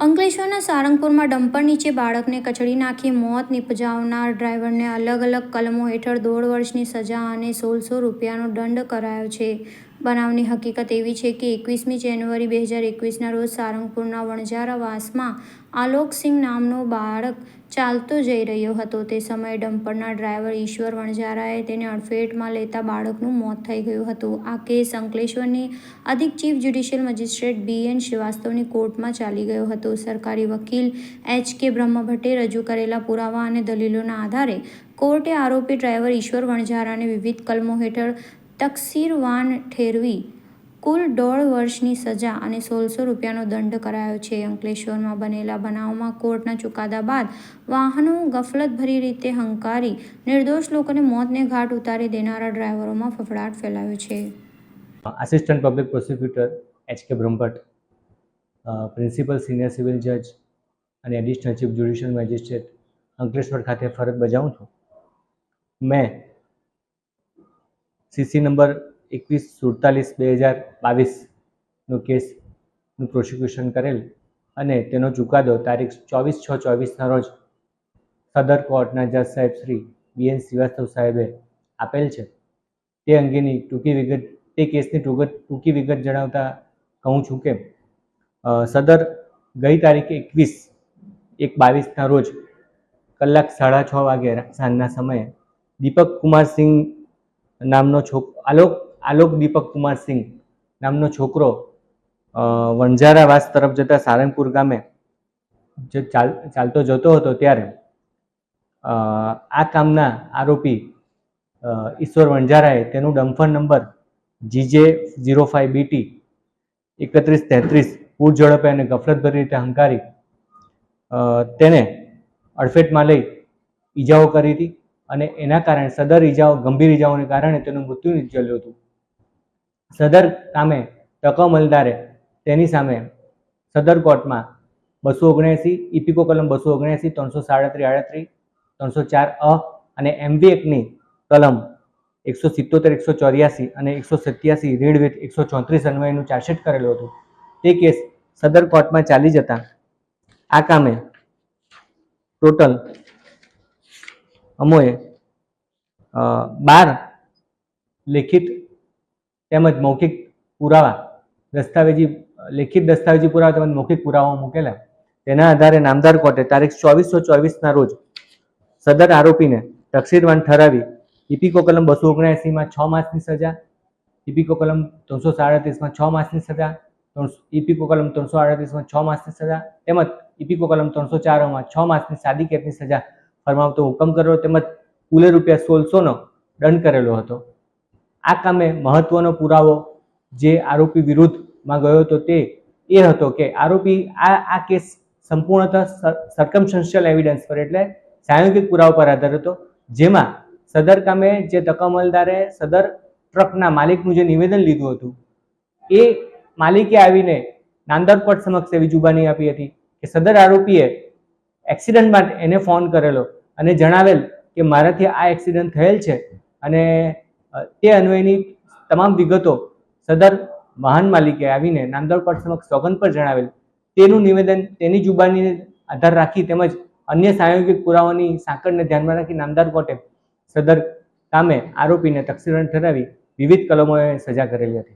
અંકલેશ્વરના સારંગપુરમાં ડમ્પર નીચે બાળકને કચડી નાખી મોત નિપજાવનાર ડ્રાઈવરને અલગ અલગ કલમો હેઠળ દોઢ વર્ષની સજા અને સોળસો રૂપિયાનો દંડ કરાયો છે. બનાવની હકીકત એવી છે કે એકવીસમી જાન્યુઆરી બે હજાર એકવીસના રોજ સારંગપુરના વણઝારાવાસમાં આલોકસિંહ નામનો બાળક ચાલતો જઈ રહ્યો હતો. તે સમયે ડમ્પરના ડ્રાઈવર ઈશ્વર વણઝારાએ તેને અડફેટમાં લેતા બાળકનું મોત થઈ ગયું હતું. આ કેસ અંકલેશ્વરની અધિક chief judicial magistrate B N શ્રીવાસ્તવની કોર્ટમાં ચાલી ગયો હતો. સરકારી વકીલ એચ કે બ્રહ્મભટ્ટે રજૂ કરેલા પુરાવા અને દલીલોના આધારે કોર્ટે આરોપી ડ્રાઈવર ઈશ્વર વણઝારાને વિવિધ કલમો હેઠળ તકસીરવાન ઠેરવી કુલ દોઢ વર્ષની સજા અને સોળસો રૂપિયાનો દંડ કરાયો છે. અંકલેશ્વરમાં બનેલા બનાવમાં કોર્ટના ચુકાદા બાદ વાહનો ગફલતભરી રીતે હંકારી નિર્દોષ લોકોને મોતને ઘાટ ઉતારી દેનારા ડ્રાઈવરોમાં ફફડાટ ફેલાયો છે. Assistant public prosecutor H K Brahmbhatt principal senior civil જજ અને additional chief judicial magistrate Ankleshwar ખાતે ફરજ બજાવું છું. મેં સીસી નંબર એકવીસ સુડતાલીસ બે હજાર બાવીસનો કેસનું પ્રોસિક્યુશન કરેલ અને તેનો ચુકાદો તારીખ ચોવીસ છ ચોવીસના રોજ સદર કોર્ટના જજ સાહેબ શ્રી બી એન શ્રીવાસ્તવ સાહેબે આપેલ છે. તે અંગેની ટૂંકી વિગત, તે કેસની ટૂંકત ટૂંકી વિગત જણાવતા કહું છું કે સદર ગઈ તારીખે એકવીસ એક બાવીસના રોજ કલાક સાડા છ વાગે સાંજના સમયે દીપક કુમાર સિંહ નામનો છોક, આલોક આલોક દીપક કુમાર સિંહ નામનો છોકરો વણઝારાવાસ તરફ જતા સારંગપુર ગામે ચાલ, ચાલતો જતો હતો ત્યારે આ કામના આરોપી ઈશ્વર વણઝારાએ તેનું dumper number GJ zero five BT એકત્રીસ તેત્રીસ પૂર ઝડપે અને ગફલતભરી રીતે હંકારી તેને અડફેટમાં લઈ ઈજાઓ કરી હતી. અને એના કારણે સદર ઈજાઓ, ગંભીર ઈજાઓને કારણે તેનું મૃત્યુ નિપજેલું હતું. સદર કામે મલદારે તેની સામે સદર કોર્ટમાં બસો ઓગણએંસી ઇપિકો કલમ બસો ઓગણએંસી ત્રણસો સાડત્રીસ આડત્રીસ ત્રણસો ચાર અ અને એમવી એકની કલમ એકસો સિત્તોતેર, એકસો ચોર્યાસી અને એકસો સત્યાસી રીડ વિથ એકસો ચોત્રીસ અન્વયનું ચાર્જશીટ કરેલું હતું. તે કેસ સદર કોર્ટમાં ચાલી જતા આ કામે ટોટલ અમોએ બાર લેખિત તેમજ મૌખિક પુરાવા, દસ્તાવેજી, લેખિત દસ્તાવેજી પુરાવા તેમજ મૌખિક પુરાવાઓ મૂકેલા. તેના આધારે નામદાર કોર્ટે તારીખ ચોવીસો ચોવીસના રોજ સદર આરોપીને તકસીરવાન ઠરાવી ઇપિકો કલમ બસો ઓગણએંસીમાં છ માસની સજા ઇપિકો કલમ ત્રણસો સાડત્રીસમાં છ માસની સજા ઇપિકો કલમ ત્રણસો આડત્રીસમાં છ માસની સજા તેમજ ઇપીકો કલમ ત્રણસો ચારમાં છ માસની સાદી કેદની સજા ફરમાવતો હુકમ કર્યો તેમજ કુલે રૂપિયા સોળસોનો દંડ કરેલો હતો. આ કામે મહત્વનો પુરાવો જે આરોપી વિરુદ્ધમાં ગયો હતો તે એ હતો કે આરોપી આ આ કેસ સંપૂર્ણતઃ સર્કમસ્ટન્શિયલ એવિડન્સ પર એટલે સાંયોગિક પુરાવા પર આધાર હતો. જેમાં સદર કામે જે તકમલદારે સદર ટ્રકના માલિકનું જે નિવેદન લીધું હતું, એ માલિકે આવીને નાંદરપટ સમક્ષ એવી જુબાની આપી હતી કે સદર આરોપીએ એક્સિડન્ટ માટે એને ફોન કરેલો અને જણાવેલ કે મારાથી આ એક્સિડન્ટ થયેલ છે અને તે અન્વયની તમામ વિગતો સદર વાહન માલિકે આવીને નામદાર કોર્ટ સમક્ષ સોગંદ પર જણાવેલ. તેનું નિવેદન તેની જુબાનીને આધાર રાખી તેમજ અન્ય સાંયોગિક પુરાવાની સાંકળને ધ્યાનમાં રાખી નામદાર કોર્ટે સદર કામે આરોપીને તકસીરણ ઠરાવી વિવિધ કલમોએ સજા કરેલી હતી.